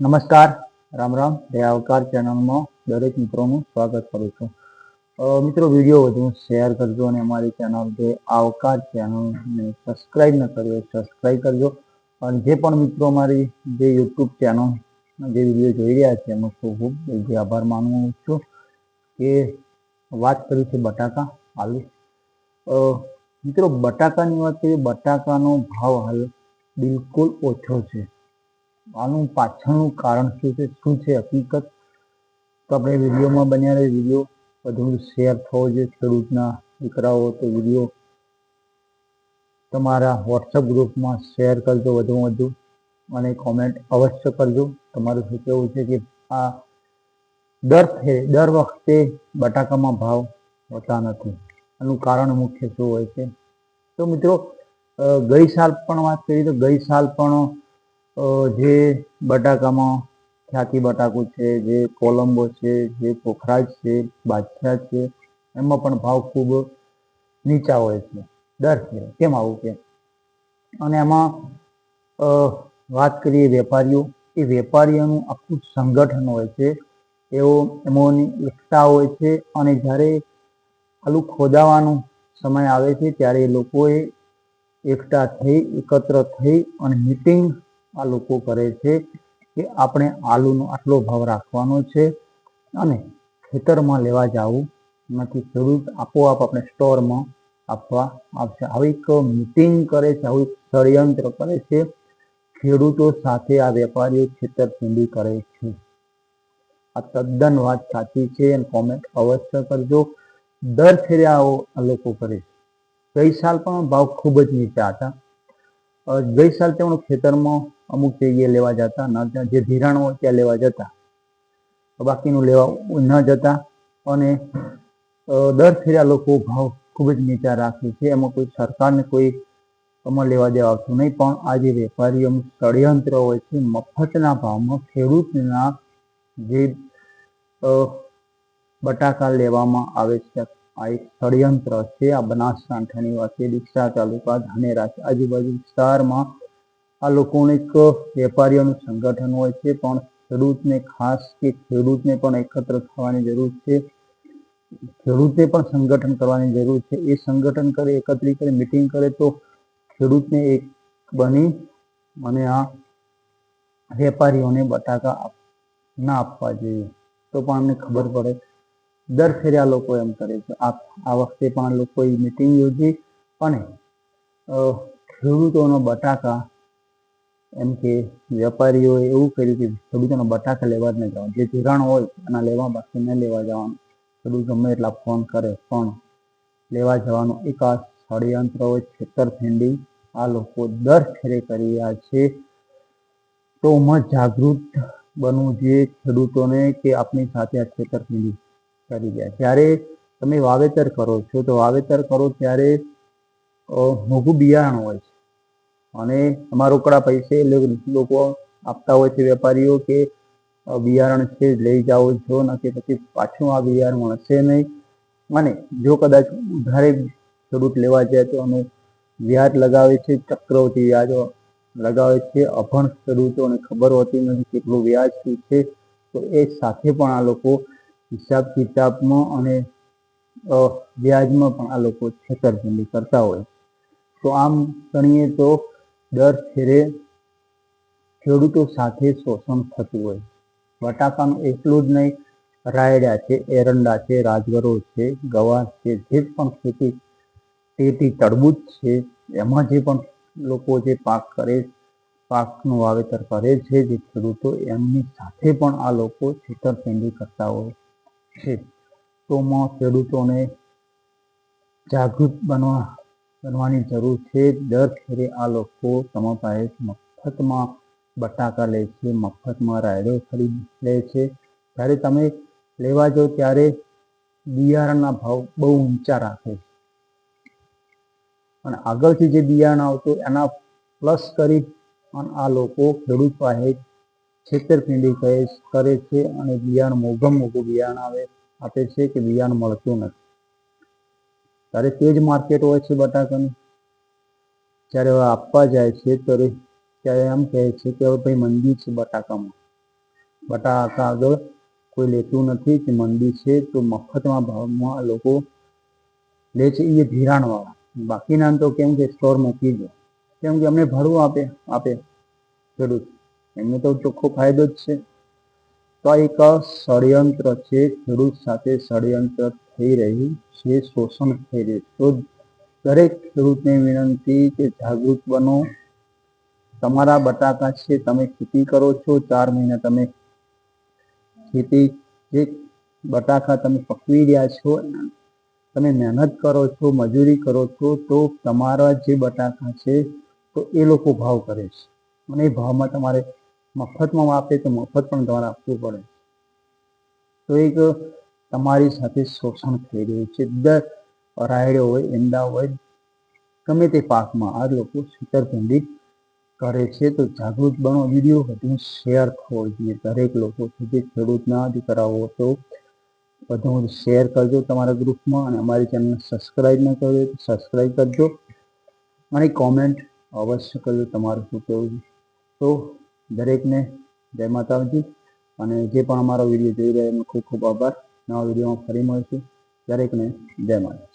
નમસ્કાર. રામ રામ. જય આવકાર ચેનલમાં દરેક મિત્રોનું સ્વાગત કરું છું. મિત્રો, વીડિયો વધુ શેર કરજો અને અમારી ચેનલ જે આવકાર ચેનલને સબસ્ક્રાઈબ ન કરી હોય સબસ્ક્રાઇબ કરજો. અને જે પણ મિત્રો અમારી જે યુટ્યુબ ચેનલ જે વીડિયો જોઈ રહ્યા છે એનો ખૂબ ખૂબ આભાર માનું છું કે વાત કરી છે બટાકા આલુ મિત્રો, બટાકાની વાત કરીએ, બટાકાનો ભાવ હાલ બિલકુલ ઓછો છે. આનું પાછળનું કારણ શું છે? શું છે હકીકત? તો આપણે વિડીયોમાં બન્યા રહે. વીડિયો વધુ શેર થવો જોઈએ ખેડૂતના દીકરાઓ, તો વીડિયો તમારા વોટ્સઅપ ગ્રુપમાં શેર કરજો વધુમાં વધુ અને કોમેન્ટ અવશ્ય કરજો. તમારું શું કહેવું છે કે આ દર છે દર વખતે બટાકામાં ભાવ હોતા નથી. આનું કારણ મુખ્ય શું હોય છે? તો મિત્રો ગઈ સાલ પણ વાત કરીએ તો ગઈ સાલ પણ જે બટાકામાં ખ્યાતિ બટાકું છે, જે કોલંબો છે, જે પોખરાજ છે, બાદશાહ છે, એમાં પણ ભાવ ખૂબ નીચા હોય છે, દર છે. કેમ આવું કે? અને એમાં વાત કરીએ વેપારીઓ, એ વેપારીઓનું આખું સંગઠન હોય છે એવો એમોની એકતા હોય છે, અને જ્યારે આલુ ખોદાવાનો સમય આવે છે, ત્યારે એ લોકોએ એકઠા થઈ, એકત્ર થઈ, અને મીટિંગ આ લોકો કરે છે કે આપણે આલુનો આટલો ભાવ રાખવાનો છે અને ખેતરમાં લેવા જવું નથી. ખેડૂત આપોઆપ આપણે સ્ટોરમાં આપવા આવશે. આવી એક મીટિંગ કરે છે આવું એક ષડયંત્ર કરે છે. ખેડૂતો સાથે આ વેપારીઓ છેતરપિંડી કરે છે. આ તદ્દન વાત સાચી છે અને કોમેન્ટ અવશ્ય કરજો. દર ફેરે આવો આ લોકો કરે છે. ગઈ સાલ પણ ભાવ ખૂબ જ નીચા હતા. ગઈ સાલ તેમણે ખેતરમાં અમુક જગ્યાએ લેવા જતા, ન ત્યાં જે ધિરાણ હોય ત્યાં લેવા જતા. બાકીનું લેવા ન જતા અને દર ફેર્યા લોકો ભાવ ખૂબ જ નીચા રાખે છે. એમાં કોઈ સરકારને કોઈ અમલ લેવા દેવા આવતું નહીં, પણ આજે વેપારીઓ ષડયંત્ર હોય છે, મફતના ભાવમાં ખેડૂતના જે બટાકા લેવામાં આવે છે આ એક ષડયંત્ર છે. આ બનાસકાંઠાની વાત ડીસા તાલુકા ધાનેરા છે. આજુબાજુ વિસ્તારમાં આ લોકોનું એક વેપારીઓનું સંગઠન હોય છે. પણ ખેડૂતને ખાસ કે ખેડૂતને પણ એકત્ર થવાની જરૂર છે. ખેડૂતે પણ સંગઠન કરવાની જરૂર છે. એ સંગઠન કરે, એકત્રિત કરે, મિટિંગ કરે તો ખેડૂતને એક બની અને આ વેપારીઓને બટાકા ના આપવા જોઈએ. તો પણ અમને ખબર પડે દર ફેરે આ લોકો એમ કરે છે. આ વખતે પણ લોકોએ મિટિંગ યોજી અને ખેડૂતોનો બટાકા એમ કે વેપારીઓએ એવું કર્યું કે ખેડૂતોના બટાકા લેવા જ નહીં જવાનું. જે ધિરાણ હોય એના લેવા બાકી ન લેવા જવાનું. ખેડૂત ગમે એટલા ફોન કરે પણ લેવા જવાનું એક આ ષડયંત્ર હોય છેતરપિંડી આ લોકો દર ફેરે કરી રહ્યા છે. તો એમાં જાગૃત બનવું જોઈએ ખેડૂતોને કે આપણી સાથે આ છેતરપિંડી કરી ગયા. જ્યારે તમે વાવેતર કરો છો, તો વાવેતર કરો ત્યારે મોઘું બિયારણ હોય છે. અને તમારા રોકડા પૈસે લોકો આપતા હોય છે વેપારીઓ કે બિયારણ છે લઈ જાઓ છો નથી પછી પાછું આ બિયારણ મળશે નહીં. અને જો કદાચ ઉધારે ખેડૂત લેવા જાય તો અમે વ્યાજ લગાવે છે, ચક્રવર્તી વ્યાજ લગાવે છે, અભણ ખેડૂતોને ખબર હોતી નથી કેટલું વ્યાજ શું છે. તો એ સાથે પણ આ લોકો હિસાબ કિતાબમાં અને વ્યાજમાં પણ આ લોકો છેતરપિંડી કરતા હોય. તો આમ ગણીએ તો દર ફેરે ખેડૂતો સાથે શોષણ થતું હોય. બટાકાનું એટલું જ નહીં, રાયડા છે, એરંડા છે, રાજગરો છે, ગવાર છે, જે પણ ખેતી તેથી તરબૂચ છે, એમાં જે પણ લોકો જે પાક કરે, પાકનું વાવેતર કરે છે, જે ખેડૂતો એમની સાથે પણ આ લોકો છેતરપિંડી કરતા હોય. તો ખેડૂતોને જાગૃત બનવા, બનવાની જરૂર છે. દર ફેરે આ લોકો તમારા પાસે મફતમાં બટાકા લે છે, મફતમાં રાયડો ખરીદ લે છે. જ્યારે તમે લેવા જાઓ ત્યારે બિયારણના ભાવ બહુ ઊંચા રાખે છે. અને આગળથી જે બિયારણ આવતું એના પ્લસ કરી અને આ લોકો ખેડૂત પાસે છેતરપિંડી કરે કરે છે અને બિયારણ મોઘમ મોઘું બિયારણ આવે, આપે છે કે બિયારણ મળતું નથી. ત્યારે તે જ માર્કેટ હોય છે બટાકાની. જ્યારે હવે આપવા જાય છે ત્યારે ત્યારે એમ કહે છે કે હવે ભાઈ મંદી છે બટાકામાં. બટાકા આગળ કોઈ લેતું નથી કે મંદી છે તો મફતમાં ભાવમાં લોકો લે છે એ ધિરાણવાળા. બાકીના તો કેમ કે સ્ટોર મૂકી દો. કેમ કે અમને ભાડું આપે આપે ખેડૂત. એમને તો ચોખ્ખો ફાયદો જ છે. તો એક ષડયંત્ર છે, ખેડૂત સાથે ષડયંત્ર થઈ રહ્યું છે, શોષણ થઈ રહ્યું તો દરેક ખેડૂતને વિનંતી કે જાગૃત બનો. તમારા બટાકા છે, તમે ખેતી કરો છો, ચાર મહિના તમે ખેતી જે બટાકા તમે પકવી રહ્યા છો, તમે મહેનત કરો છો, મજૂરી કરો છો, તો તમારા જે બટાકા છે, તો એ લોકો ભાવ કરે છે. અને એ ભાવમાં તમારે મફતમાં આપે તો મફત પણ તમારે આપવું પડે. તો એક તમારી સાથે શોષણ થઈ રહ્યું છે. દર રાયડો હોય, ઈંડા હોય, ગમે તે પાકમાં આ લોકો છેતરપિંડી કરે છે. તો જાગૃત બનો. વીડિયો વધુ શેર થવો જોઈએ. દરેક લોકો સુધી ખેડૂતના દીકરાઓ તો વધુ વધુ શેર કરજો તમારા ગ્રુપમાં અને અમારી ચેનલને સબસ્ક્રાઈબ ન કરજો તો સબસ્ક્રાઈબ કરજો. અને કોમેન્ટ અવશ્ય કરજો તમારું શું કહેવું તો દરેકને જય માતાજી. અને જે પણ અમારો વીડિયો જોઈ રહ્યા એનો ખૂબ ખૂબ આભાર. નવા વિડીયોમાં ફરી મળીશું. દરેકને જય માતા